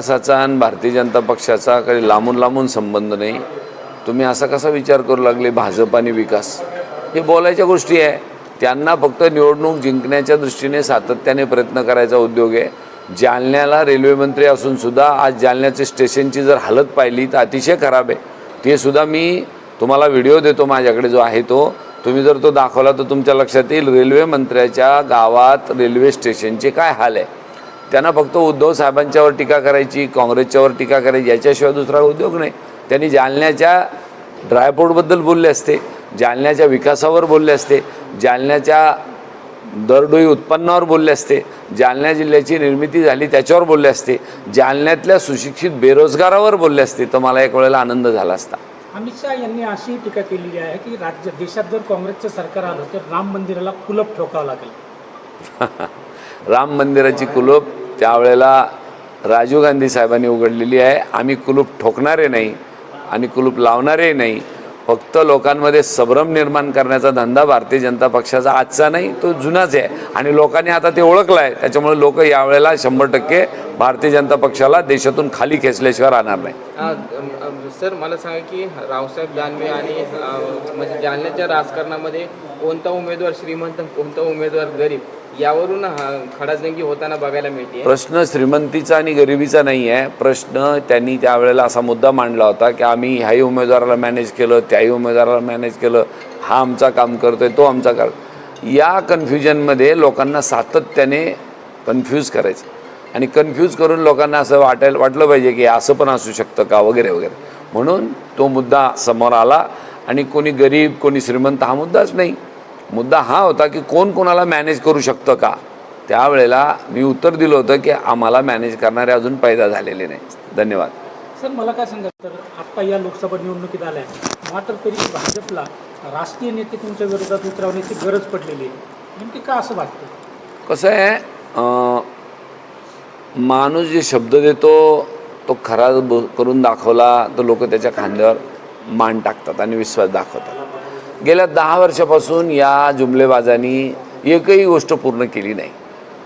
विकासाचा आणि भारतीय जनता पक्षाचा काही लांबून लांबून संबंध नाही. तुम्ही असा कसा विचार करू लागले भाजप आणि विकास? हे बोलायच्या गोष्टी आहे. त्यांना फक्त निवडणूक जिंकण्याच्या दृष्टीने सातत्याने प्रयत्न करायचा उद्योग आहे. जालन्याला रेल्वेमंत्री असूनसुद्धा आज जालन्याचे स्टेशनची जर हालत पाहिली तर अतिशय खराब आहे. ते सुद्धा मी तुम्हाला व्हिडिओ देतो माझ्याकडे जो आहे तो. तुम्ही जर तो दाखवला तर तुमच्या लक्षात येईल रेल्वेमंत्र्याच्या गावात रेल्वे स्टेशनचे काय हाल आहे. त्यांना फक्त उद्धव साहेबांच्यावर टीका करायची काँग्रेसच्यावर टीका करायची याच्याशिवाय दुसरा उद्योग नाही. त्यांनी जालन्याच्या ड्रायपोर्टबद्दल बोलले असते जालन्याच्या विकासावर बोलले असते जालन्याच्या दरडोई उत्पन्नावर बोलले असते जालना जिल्ह्याची निर्मिती झाली त्याच्यावर बोलले असते जालन्यातल्या सुशिक्षित बेरोजगारावर बोलले असते. तर मला एक वेळेला आनंद झाला असता. अमित शहा यांनी अशी टीका केलेली आहे की राज्य देशात जर काँग्रेसचं सरकार आलं तर राम मंदिराला कुलप ठोकावं लागेल. राम मंदिराची कुलूप त्यावेळेला राजीव गांधी साहेबांनी उघडलेली आहे. आम्ही कुलूप ठोकणारे नाही आणि कुलूप लावणारे नाही. फक्त लोकांमध्ये संभ्रम निर्माण करण्याचा धंदा भारतीय जनता पक्षाचा आजचा नाही तो जुनाच आहे. आणि लोकांनी आता ते ओळखलं आहे त्याच्यामुळे लोक यावेळेला शंभर टक्के भारतीय जनता पक्षाला देशातून खाली खेचल्याशिवाय राहणार नाही. सर मला सांगा की रावसाहेब दानवे आणि म्हणजे जालन्याच्या राजकारणामध्ये कोणता उमेदवार श्रीमंत कोणता उमेदवार गरीब? यावरून हा खडाजंगी होताना बघायला मिळते प्रश्न श्रीमंतीचा आणि गरिबीचा नाही आहे प्रश्न त्यांनी त्यावेळेला असा मुद्दा मांडला होता की आम्ही ह्याही उमेदवाराला मॅनेज केलं त्याही उमेदवाराला मॅनेज केलं. हा आमचा काम करतोय तो आमचा कर या कन्फ्युजनमध्ये लोकांना सातत्याने कन्फ्यूज करायचं. आणि कन्फ्यूज करून लोकांना असं वाटायला वाटलं पाहिजे की असं पण असू शकतं का वगैरे वगैरे. म्हणून तो मुद्दा समोर आला. आणि कोणी गरीब कोणी श्रीमंत हा मुद्दाच नाही. मुद्दा हा होता की कोण कोणाला मॅनेज करू शकतं का? त्यावेळेला मी उत्तर दिलं होतं की आम्हाला मॅनेज करणारे अजून पैदा झालेले नाही. धन्यवाद. सर मला काय सांगा तर आत्ता या लोकसभा निवडणुकीत आल्या मात्र तरी भाजपला राष्ट्रीय नेते तुमच्या विरोधात उतरवण्याची गरज पडलेली आहे. नेमकी का असं वाटतं? कसं आहे माणूस जे शब्द देतो तो खरा करून दाखवला तर लोक त्याच्या खांद्यावर मान टाकतात आणि विश्वास दाखवतात. गेल्या दहा वर्षापासून या जुमलेबाजांनी एकही गोष्ट पूर्ण केली नाही.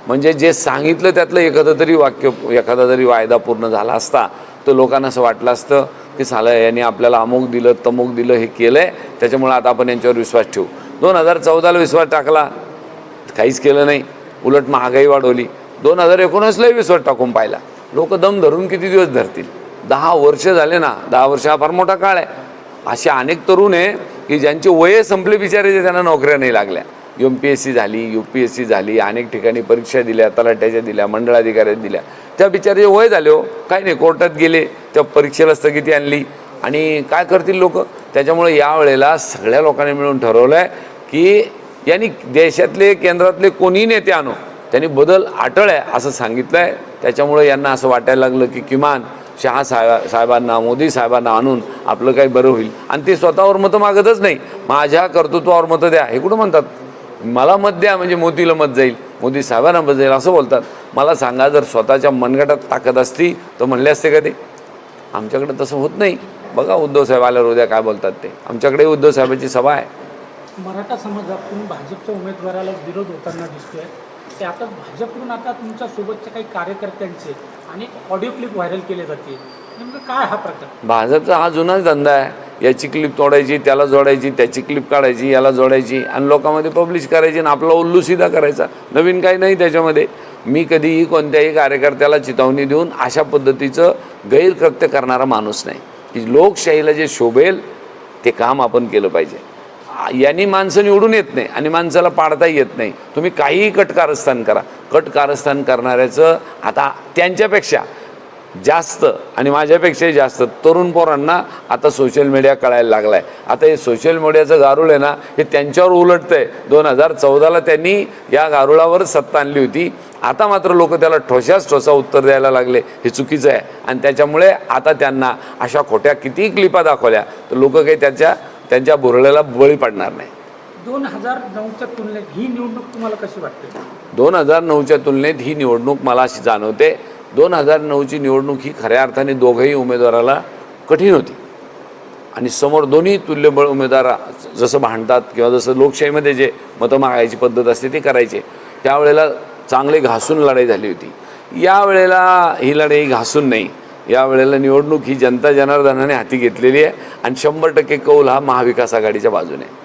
म्हणजे जे सांगितलं त्यातलं एखादं तरी वाक्य एखादा तरी वायदा पूर्ण झाला असता तर लोकांना असं वाटलं असतं की साला यांनी आपल्याला अमुक दिलं तमुक दिलं हे केलं आहे त्याच्यामुळे आता आपण यांच्यावर विश्वास ठेवू. दोन हजार चौदाला विश्वास टाकला. काहीच केलं नाही. उलट महागाई वाढवली. दोन हजार एकोणीसलाही विश्वास टाकून पाहिला. लोक दम धरून किती दिवस धरतील? दहा वर्ष झाले ना. दहा वर्ष हा फार मोठा काळ आहे. असे अनेक तरुण आहे की ज्यांचे वय संपले बिचारे त्यांना नोकऱ्या नाही लागल्या. एम पी एस सी झाली यू पी एस सी झाली अनेक ठिकाणी परीक्षा दिल्या तलाट्याच्या दिल्या मंडळाधिकाऱ्या दिल्या. त्या बिचारे वय झाले हो. काही नाही कोर्टात गेले त्या परीक्षेला स्थगिती आणली. आणि काय करतील लोक? त्याच्यामुळे यावेळेला सगळ्या लोकांनी मिळून ठरवलं आहे की यांनी देशातले केंद्रातले कोणी नेते आणो. त्यांनी बदल आटळ आहे असं सांगितलं आहे त्याच्यामुळे यांना असं वाटायला लागलं की किमान शहा साहेब साहेबांना मोदी साहेबांना आणून आपलं काही बरं होईल. आणि ते स्वतःवर मतं मागतच नाही. माझ्या कर्तृत्वावर मतं द्या. हे कुठं म्हणतात? मला मत द्या म्हणजे मोदीला मत जाईल. मोदी साहेबांना मत जाईल असं बोलतात. मला सांगा जर स्वतःच्या मनगटात ताकद असती तर म्हणले असते का ते? आमच्याकडे तसं होत नाही. बघा उद्धव साहेब आल्यावर उद्या काय बोलतात ते? आमच्याकडे उद्धव साहेबांची सभा आहे. मराठा समाजातून भाजपच्या उमेदवाराला विरोध होताना दिसतोय. ते आता भाजपकडून आता तुमच्या सोबतच्या काही कार्यकर्त्यांचे अनेक ऑडिओ क्लिप व्हायरल केले जाते नेमकं काय हा प्रकार? भाजपचा हा जुनाच धंदा आहे. याची क्लिप तोडायची त्याला जोडायची त्याची क्लिप काढायची याला जोडायची आणि लोकांमध्ये पब्लिश करायची आणि आपला उल्लू सीधा करायचा. नवीन काही नाही त्याच्यामध्ये. मी कधीही कोणत्याही कार्यकर्त्याला चिथावणी देऊन अशा पद्धतीचं गैरकृत्य करणारा माणूस नाही. की लोकशाहीला जे शोभेल ते काम आपण केलं पाहिजे. यांनी माणसं निवडून येत नाही आणि माणसाला पाडताही येत नाही. तुम्ही काहीही कट कारस्थान करा. कट कारस्थान करणाऱ्याचं आता त्यांच्यापेक्षा जास्त आणि माझ्यापेक्षाही जास्त तरुण पोरांना आता सोशल मीडिया कळायला लागला आहे आता हे सोशल मीडियाचं गारुळ आहे ना हे त्यांच्यावर उलटतं आहे दोन हजार चौदाला त्यांनी या गारुळावर सत्ता आणली होती. आता मात्र लोक त्याला ठोशाच ठोसा उत्तर द्यायला लागले. हे चुकीचं आहे. आणि त्याच्यामुळे आता त्यांना अशा खोट्या किती क्लिपा दाखवल्या. तर लोक काही त्याच्या त्यांच्या भुरळ्याला बळी पडणार नाही. दोन हजार नऊच्या तुलनेत ही निवडणूक तुम्हाला कशी वाटते? दोन हजार नऊच्या तुलनेत ही निवडणूक मला अशी जाणवते. दोन हजार नऊची निवडणूक ही खऱ्या अर्थाने दोघंही उमेदवाराला कठीण होती. आणि समोर दोन्ही तुल्यबळ उमेदवार जसं भांडतात किंवा जसं लोकशाहीमध्ये जे मतं मागायची पद्धत असते ते करायचे त्यावेळेला चांगले घासून लढाई झाली होती. यावेळेला ही लढाई घासून नाही. यावेळेला निवडणूक ही जनता जनार्दनाने हाती घेतलेली आहे आणि शंभर टक्के कौल हा महाविकास आघाडीच्या बाजूने आहे.